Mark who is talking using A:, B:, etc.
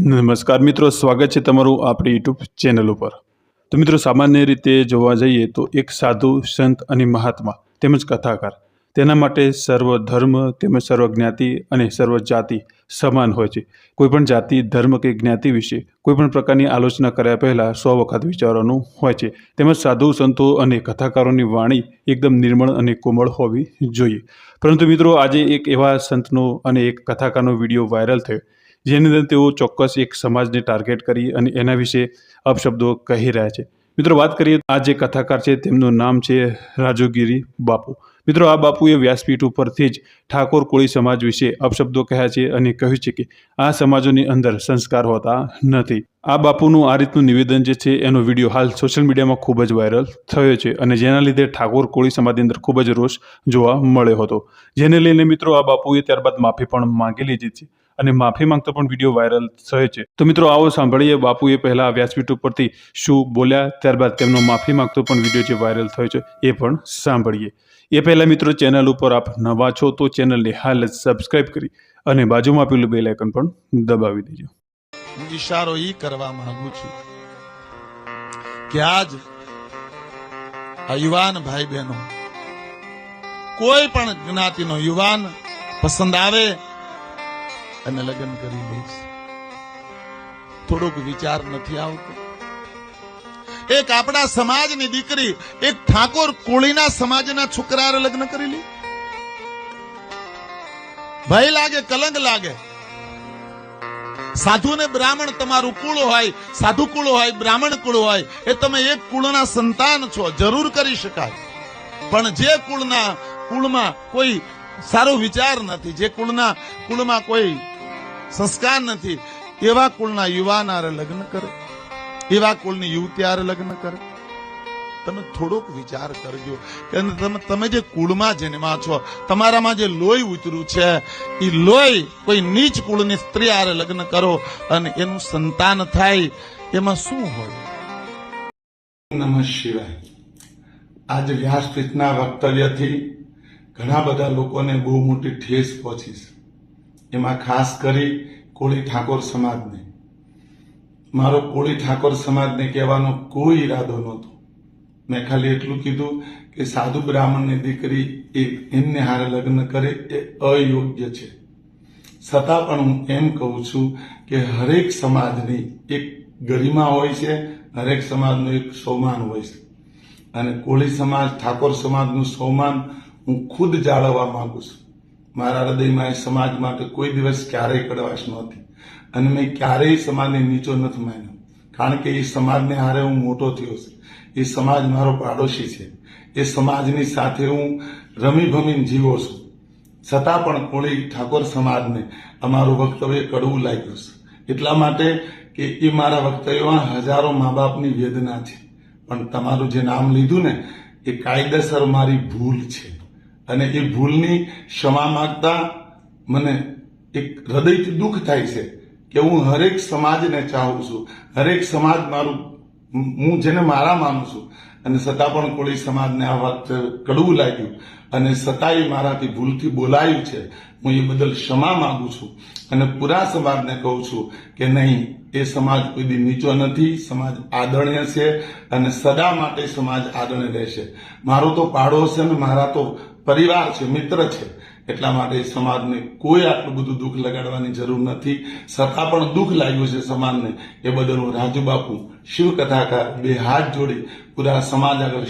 A: નમસ્કાર મિત્રો, સ્વાગત છે તમારું આપણી યુટ્યુબ ચેનલ ઉપર. તો મિત્રો, સામાન્ય રીતે જોવા જઈએ તો એક સાધુ, સંત અને મહાત્મા તેમજ કથાકાર. તેના માટે સર્વ ધર્મ તેમજ સર્વ જ્ઞાતિ અને સર્વ જાતિ સમાન હોય છે. કોઈપણ જાતિ, ધર્મ કે જ્ઞાતિ વિશે કોઈપણ પ્રકારની આલોચના કર્યા પહેલાં સો વખત વિચારવાનું હોય છે. તેમજ સાધુ, સંતો અને કથાકારોની વાણી એકદમ નિર્મળ અને કોમળ હોવી જોઈએ. પરંતુ મિત્રો, આજે એક એવા સંતનો અને એક કથાકારનો વીડિયો વાયરલ થયો. જેની અંદર તેઓ ચોક્કસ એક સમાજને ટાર્ગેટ કરી અને એના વિશે અપશબ્દો કહી રહ્યા છે. મિત્રો, વાત કરીએ આ જે કથાકાર છે, તેમનું નામ છે રાજુગીરી બાપુ. મિત્રો, આ બાપુએ વ્યાસપીઠ ઉપરથી જ ઠાકોર કોળી સમાજ વિશે અપશબ્દો કહ્યા છે અને કહ્યું છે કે આ સમાજોની અંદર સંસ્કાર હોતા નથી. આ બાપુનું આ રીતનું નિવેદન જે છે, એનો વીડિયો હાલ સોશિયલ મીડિયામાં ખૂબ જ વાયરલ થયો છે અને જેના લીધે ઠાકોર કોળી સમાજની અંદર ખૂબ જ રોષ જોવા મળ્યો હતો. જેને લઈને મિત્રો, આ બાપુએ ત્યારબાદ માફી પણ માંગી લીધી છે. અને માફી માંગતો પણ વીડિયો વાયરલ થયો છે. તો મિત્રો, આવો સાંભળીએ બાપુએ પહેલા વ્યાસપીઠ ઉપરથી શું બોલ્યા, ત્યારબાદ તેમનો માફી માંગતો પણ વીડિયો જે વાયરલ થયો છે, એ પણ સાંભળીએ. એ પહેલા મિત્રો ચેનલ ઉપર આપ નવા છો તો ચેનલને હાલ જ સબસ્ક્રાઇબ કરી અને બાજુમાં આપેલું બેલ આઇકન પણ દબાવી દેજો.
B: ઈશારો ઈ કરવા માંગુ છું કે આજ યુવાન ભાઈ બહેનો કોઈ પણ જ્ઞાતિનો યુવાન પસંદ આવે અને લગ્ન કરી લઈશ. થોડોક વિચાર નથી આવતો. એક આપણા સમાજની દીકરી, એક ઠાકોર કોળીના સમાજના છોકરા લગ્ન કરી લી. ભય લાગે, કલંક લાગે. સાધુ ને બ્રાહ્મણ તમારું કુળ હોય, સાધુ કુળ હોય, બ્રાહ્મણ કુળ હોય, એ તમે એક કુળના સંતાન છો, જરૂર કરી શકાય. પણ જે કુળના કુળમાં કોઈ સારો વિચાર નથી, જે કુળના કુળમાં કોઈ સંસ્કાર નથી. એવા કુળના યુવાન આરે લગ્ન કરે. એવા કુળની યુવતી આરે લગ્ન કરે. તમે થોડોક વિચાર કરજો કે તમે તમે જે કુળમાં જન્મા છો, તમારામાં જે લોહી ઉતર્યું છે એ લોહી કોઈ નીચ કુળની સ્ત્રી આરે લગ્ન કરો અને એનું સંતાન થાય. એમાં શું હોય?
C: નમઃ શિવાય. આજ વ્યાસપીઠના વક્તવ્યથી ઘણા બધા લોકોને બહુ મોટી ઠેસ પહોંચી છે. એમાં ખાસ કરી કોળી ઠાકોર સમાજને. મારો કોળી ઠાકોર સમાજને કહેવાનો કોઈ ઈરાદો નહોતો. મેં ખાલી એટલું કીધું કે સાધુ બ્રાહ્મણની દીકરી એ એમને હારે લગ્ન કરે એ અયોગ્ય છે. છતાં પણ હું એમ કહું છું કે હરેક સમાજની એક ગરિમા હોય છે, હરેક સમાજનું એક સૌમાન હોય છે. અને કોળી સમાજ, ઠાકોર સમાજનું સૌમાન હું ખુદ જાળવવા માંગુ છું. મારા હૃદયમાં એ સમાજ માટે કોઈ દિવસ ક્યારેય કડવાશ નહોતી. અને મેં ક્યારેય સમાજને નીચો નથી માન્યો. કારણ કે એ સમાજને હારે હું મોટો થયો છું. એ સમાજ મારો પાડોશી છે. એ સમાજની સાથે હું રમી ભમીને જીવો છું. છતાં પણ કોળી ઠાકોર સમાજને અમારું વક્તવ્ય કડવું લાગ્યું છે. એટલા માટે કે એ મારા વક્તવ્યમાં હજારો મા બાપની વેદના છે. પણ તમારું જે નામ લીધું ને, એ કાયદેસર મારી ભૂલ છે. અને એ ભૂલની ક્ષમા માંગતા મને એક હૃદયથી દુઃખ થાય છે કે હું હરેક સમાજને ચાહું છું. હરેક સમાજ મારું, હું જેને મારા માનું છું. અને છતાં પણ કોળી સમાજને આ વાત કડવું લાગ્યું. અને છતાંય મારાથી ભૂલથી બોલાયું છે. હું એ બદલ ક્ષમા માગું છું. અને પૂરા સમાજને કહું છું કે નહીં, એ સમાજ કોઈ દી નીચો નથી. સમાજ આદરણીય છે અને સદા માટે સમાજ આદરણીય રહેશે. મારો તો પાડો છે ને મારા તો પરિવાર છે, મિત્ર છે, એટલા માટે સમાજને કોઈ આટલું બધું દુઃખ લગાડવાની જરૂર નથી. છતાં પણ દુઃખ લાગ્યું છે સમાજને. એ બદલ હું રાજુ બાપુ શિવ કથાકાર બે હાથ જોડી પૂરા સમાજ આગળ